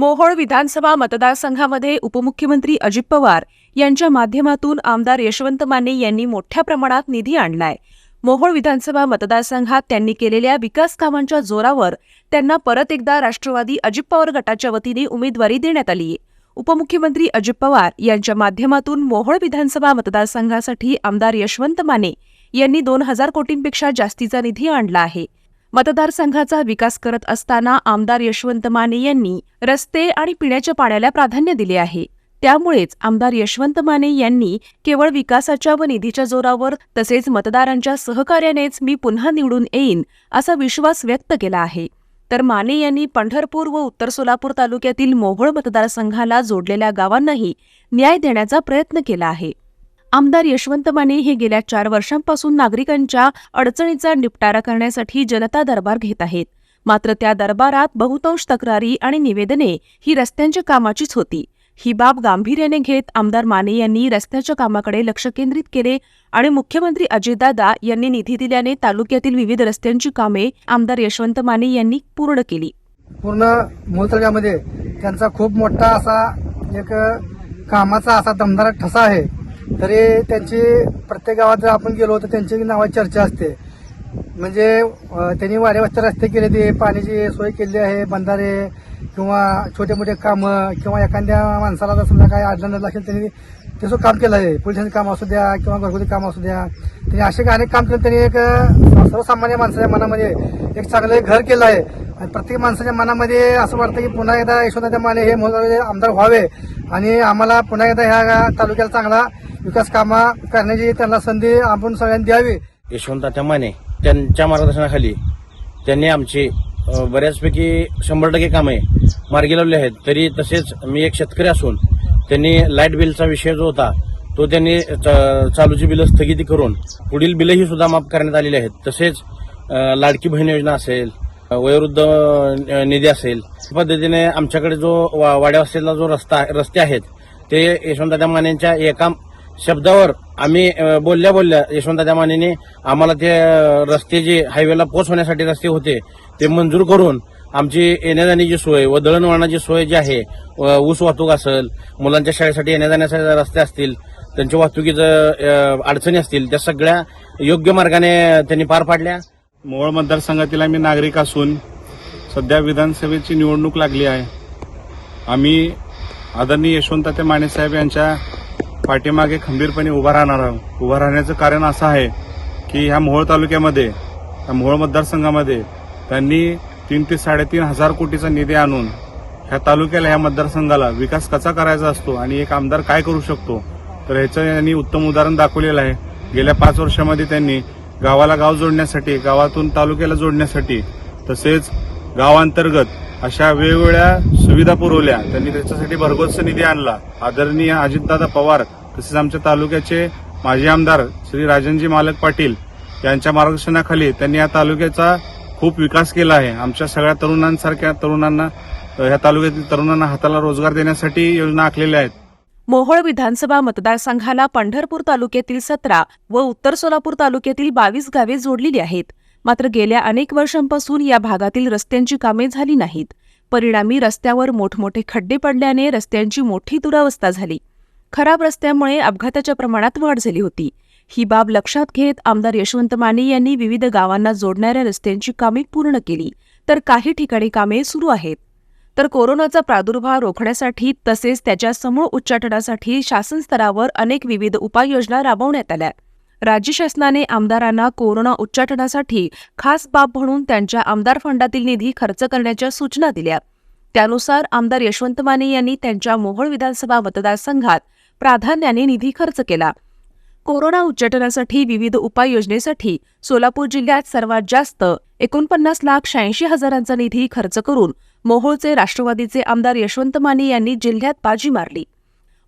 मोहोळ विधानसभा मतदारसंघामध्ये उपमुख्यमंत्री अजित पवार यांच्या माध्यमातून आमदार यशवंत माने यांनी मोठ्या प्रमाणात निधी आणलाय. मोहोळ विधानसभा मतदारसंघात त्यांनी केलेल्या विकास कामांच्या जोरावर त्यांना परत एकदा राष्ट्रवादी अजित पवार गटाच्या वतीने उमेदवारी देण्यात आली. उपमुख्यमंत्री अजित पवार यांच्या माध्यमातून मोहोळ विधानसभा मतदारसंघासाठी आमदार यशवंत माने यांनी दोन हजार कोटींपेक्षा जास्तीचा निधी आणला आहे. मतदारसंघाचा विकास करत असताना आमदार यशवंत माने यांनी रस्ते आणि पिण्याच्या पाण्याला प्राधान्य दिले आहे. त्यामुळेच आमदार यशवंत माने यांनी केवळ विकासाच्या व निधीच्या जोरावर तसेच मतदारांच्या सहकार्यानेच मी पुन्हा निवडून येईन असा विश्वास व्यक्त केला आहे. तर माने यांनी पंढरपूर व उत्तर सोलापूर तालुक्यातील मोहोळ मतदारसंघाला जोडलेल्या गावांनाही न्याय देण्याचा प्रयत्न केला आहे. आमदार यशवंत माने हे गेल्या चार वर्षांपासून नागरिकांच्या अडचणीचा निपटारा करण्यासाठी जनता दरबार घेत आहेत. मात्र त्या दरबारात बहुतांश तक्रारी आणि निवेदने ही रस्त्यांच्या कामाचीच होती. ही बाब गांभीर्याने घेत आमदार माने यांनी रस्त्याच्या कामाकडे लक्ष केंद्रित केले आणि मुख्यमंत्री अजितदादा यांनी निधी दिल्याने तालुक्यातील विविध रस्त्यांची कामे आमदार यशवंत माने यांनी पूर्ण केली. पूर्ण मूळ त्यांचा खूप मोठा असा एक कामाचा असा दमदार ठसा आहे. तरी त्यांची प्रत्येक गावात जर आपण गेलो तर त्यांची नावाची चर्चा असते. म्हणजे त्यांनी वाड्या रस्ते केले ते पाण्याची सोय केली आहे बंधारे किंवा छोटे मोठे कामं किंवा एखाद्या माणसाला जर समजा काय अडलं असेल त्यांनी त्याचं काम केलं आहे. पोलिसांचं काम असू द्या किंवा घरगुती काम असू द्या. त्यांनी असे अनेक काम केलं त्यांनी एक सर्वसामान्य माणसाच्या मनामध्ये एक चांगलं घर केलं आहे. आणि प्रत्येक माणसाच्या मनामध्ये असं वाटतं की पुन्हा एकदा यशवंत माने हे मोहल्ले आमदार व्हावे आणि आम्हाला पुन्हा एकदा ह्या तालुक्याला चांगला विकास कामा करण्याची त्यांना संधी आपण सगळ्यांनी द्यावी. यशवंत माने त्यांच्या मार्गदर्शनाखाली त्यांनी आमची बऱ्याचपैकी शंभर टक्के कामे मार्गी लावली आहेत. तरी तसेच मी एक शेतकरी असून त्यांनी लाइट बिलचा विषय जो होता तो त्यांनी चालूची बिलं स्थगिती करून पुढील बिलही सुद्धा माफ करण्यात आलेली आहेत. तसेच लाडकी बहीण योजना असेल वयोवृद्ध निधी असेल पद्धतीने आमच्याकडे जो वा- जो रस्ता रस्ते आहेत ते यशवंत मानेंच्या एका शब्दावर आम्ही बोलल्या बोलल्या यशवंत मानेने आम्हाला ते रस्ते जे हायवेला पोहोचवण्यासाठी रस्ते होते ते मंजूर करून आमची येण्या जाण्याची सोय व दळणवळणाची सोय जी आहे व ऊस वाहतूक असेल मुलांच्या शाळेसाठी येण्या जाण्यासाठी रस्ते असतील त्यांच्या वाहतुकीचं अडचणी असतील त्या सगळ्या योग्य मार्गाने त्यांनी पार पाडल्या. मोहोळ मतदारसंघातील आम्ही नागरिक असून सध्या विधानसभेची निवडणूक लागली आहे. आम्ही आदरणीय यशवंत माने साहेब यांच्या पाठीमागे खंबीरपणे उभा राहणार आहोत. उभा राहण्याचं कारण असं आहे की ह्या मोहोळ तालुक्यामध्ये ह्या मोहोळ मतदारसंघामध्ये त्यांनी तीन ते साडेतीन हजार कोटीचा निधी आणून ह्या तालुक्याला ह्या मतदारसंघाला विकास कसा करायचा असतो आणि एक आमदार काय करू शकतो तर ह्याचं यांनी उत्तम उदाहरण दाखवलेलं आहे. गेल्या पाच वर्षामध्ये त्यांनी गावाला गाव जोडण्यासाठी गावातून तालुक्याला जोडण्यासाठी तसेच गावांतर्गत अशा वेगवेगळ्या सुविधा पुरवल्या. त्यांनी त्याच्यासाठी भरघोस निधी आणला. आदरणीय अजितदादा पवार तसेच आमच्या तालुक्याचे माजी आमदार श्री राजनजी मालक पाटील यांच्या मार्गदर्शनाखाली त्यांनी या तालुक्याचा खूप विकास केला आहे. आमच्या सगळ्या तरुणांसारख्या तरुणांना या ह्या तालुक्यातील तरुणांना हाताला रोजगार देण्यासाठी योजना आखलेल्या आहेत. मोहोळ विधानसभा मतदारसंघाला पंढरपूर तालुक्यातील सतरा व उत्तर सोलापूर तालुक्यातील बावीस गावे जोडलेली आहेत. मात्र गेल्या अनेक वर्षांपासून या भागातील रस्त्यांची कामे झाली नाहीत. परिणामी रस्त्यावर मोठमोठे खड्डे पडल्याने रस्त्यांची मोठी दुरावस्था झाली. खराब रस्त्यामुळे अपघाताच्या प्रमाणात वाढ झाली होती. ही बाब लक्षात घेत आमदार यशवंत माने यांनी विविध गावांना जोडणाऱ्या रस्त्यांची कामे पूर्ण केली. तर काही ठिकाणी कामे सुरू आहेत. तर कोरोनाचा प्रादुर्भाव रोखण्यासाठी तसेच त्याच्या समूळ उच्चाटनासाठी शासन स्तरावर अनेक विविध उपाययोजना राबवण्यात आल्या. राज्य शासनाने आमदारांना कोरोना उच्चाटनासाठी खास बाब म्हणून त्यांच्या आमदार फंडातील निधी खर्च करण्याच्या सूचना दिल्या. त्यानुसार आमदार यशवंत माने यांनी त्यांच्या मोहोळ विधानसभा मतदारसंघात प्राधान्याने निधी खर्च केला. कोरोना उच्चाटनासाठी विविध उपाययोजनेसाठी सोलापूर जिल्ह्यात सर्वात जास्त एकोणपन्नास लाख शहाऐंशी हजारांचा निधी खर्च करून मोहोळचे राष्ट्रवादीचे आमदार यशवंत माने यांनी जिल्ह्यात बाजी मारली.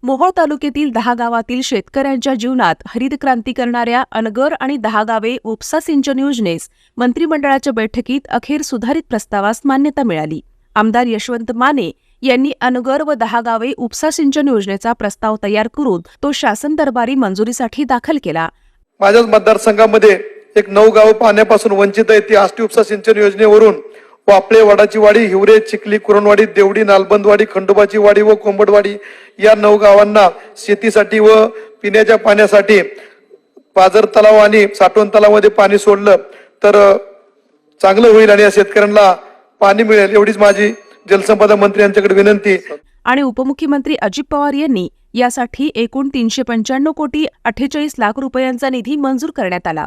मोहोळ तालुक्यातील दहा गावातील शेतकऱ्यांच्या जीवनात हरित क्रांती करणाऱ्या अनगर आणि दहा गावे उपसा सिंचन योजनेस मंत्रिमंडळाच्या बैठकीत अखेर सुधारित प्रस्तावास मान्यता मिळाली. आमदार यशवंत माने यांनी अनगर व दहा गावे उपसा सिंचन योजनेचा प्रस्ताव तयार करून तो शासन दरबारी मंजुरीसाठी दाखल केला. माझ्याच मतदारसंघामध्ये एक नऊ गाव पाण्यापासून वंचित आहे ती आष्टी उपसा सिंचन योजनेवरून वापळे वडाची वाडी हिवरे चिखली कुरणवाडी देवडी नालबंदवाडी खंडोबाची वाडी व कोंबडवाडी या नऊ गावांना शेतीसाठी व पिण्याच्या पाण्यासाठी पाजर तलाव आणि साठवण तलावामध्ये पाणी सोडलं तर चांगलं होईल आणि या शेतकऱ्यांना पाणी मिळेल एवढीच माझी जलसंपदा मंत्री यांच्याकडे विनंती. आणि उपमुख्यमंत्री अजित पवार यांनी यासाठी एकूण तीनशे पंच्याण्णव कोटी अठ्ठेचाळीस लाख रुपयांचा निधी मंजूर करण्यात आला.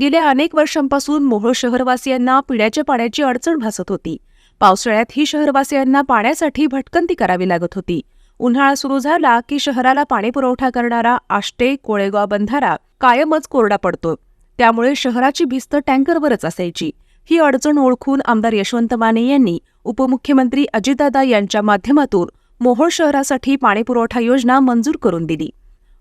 गेल्या अनेक वर्षांपासून मोहोळ शहरवासियांना पिण्याच्या पाण्याची अडचण भासत होती. पावसाळ्यात ही शहरवासियांना पाण्यासाठी भटकंती करावी लागत होती. उन्हाळा सुरू झाला की शहराला पाणी पुरवठा करणारा आष्टे कोळेगाव बंधारा कायमच कोरडा पडतो. त्यामुळे शहराची भिस्त टँकरवरच असायची. ही अडचण ओळखून आमदार यशवंत माने यांनी उपमुख्यमंत्री अजितदादा यांच्या माध्यमातून मोहोळ शहरासाठी पाणीपुरवठा योजना मंजूर करून दिली.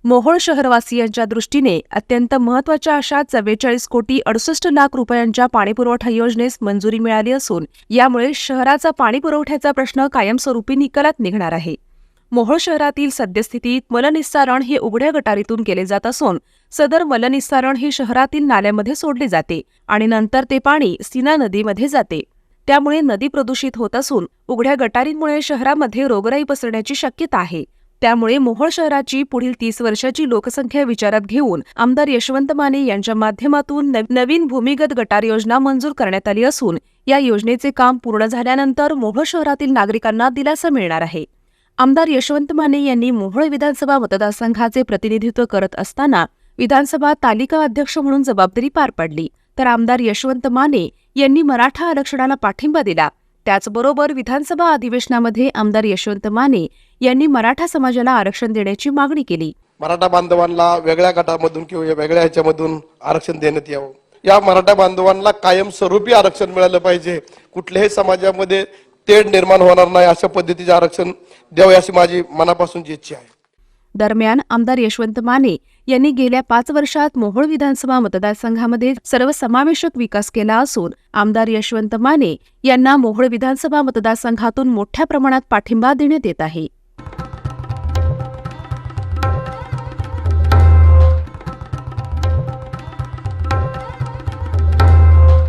मोहोळ शहरवासियांच्या दृष्टीने अत्यंत महत्त्वाच्या अशा चव्वेचाळीस कोटी अडुसष्ट लाख रुपयांच्या पाणीपुरवठा योजनेस मंजुरी मिळाली असून यामुळे शहराचा पाणीपुरवठ्याचा प्रश्न कायमस्वरूपी निकालात निघणार आहे. मोहोळ शहरातील सद्यस्थितीत मलनिस्सारण हे उघड्या गटारीतून केले जात असून सदर मलनिस्सारण हे शहरातील नाल्यामध्ये सोडले जाते आणि नंतर ते पाणी सीना नदीमध्ये जाते. त्यामुळे नदी प्रदूषित होत असून उघड्या गटारींमुळे शहरामध्ये रोगराई पसरण्याची शक्यता आहे. त्यामुळे मोहोळ शहराची पुढील तीस वर्षाची लोकसंख्या विचारात घेऊन आमदार यशवंत माने यांच्या माध्यमातून नवीन भूमिगत गटार योजना मंजूर करण्यात आली असून या योजनेचे काम पूर्ण झाल्यानंतर मोहोळ शहरातील नागरिकांना दिलासा मिळणार आहे. आमदार यशवंत माने यांनी मोहोळ विधानसभा मतदारसंघाचे प्रतिनिधित्व करत असताना विधानसभा तालिका अध्यक्ष म्हणून जबाबदारी पार पाडली. तर आमदार यशवंत माने यांनी मराठा आरक्षणाला पाठिंबा दिला. त्याचबरोबर विधानसभा अधिवेशनामध्ये आमदार यशवंत माने यांनी मराठा समाजाला आरक्षण देण्याची मागणी केली. मराठा बांधवांना वेगळ्या गटामधून किंवा वेगळ्या ह्याच्यामधून आरक्षण देण्यात यावं. या मराठा बांधवांना कायमस्वरूपी आरक्षण मिळालं पाहिजे. कुठल्याही समाजामध्ये तेढ निर्माण होणार नाही अशा पद्धतीचे आरक्षण द्यावे अशी माझी मनापासूनची इच्छा आहे. दरम्यान आमदार यशवंत माने यांनी गेल्या पाच वर्षात मोहोळ विधानसभा मतदारसंघामध्ये सर्वसमावेशक विकास केला असून आमदार यशवंत माने यांना मोहोळ विधानसभा मतदारसंघातून मोठ्या प्रमाणात पाठिंबा देण्यात येत आहे.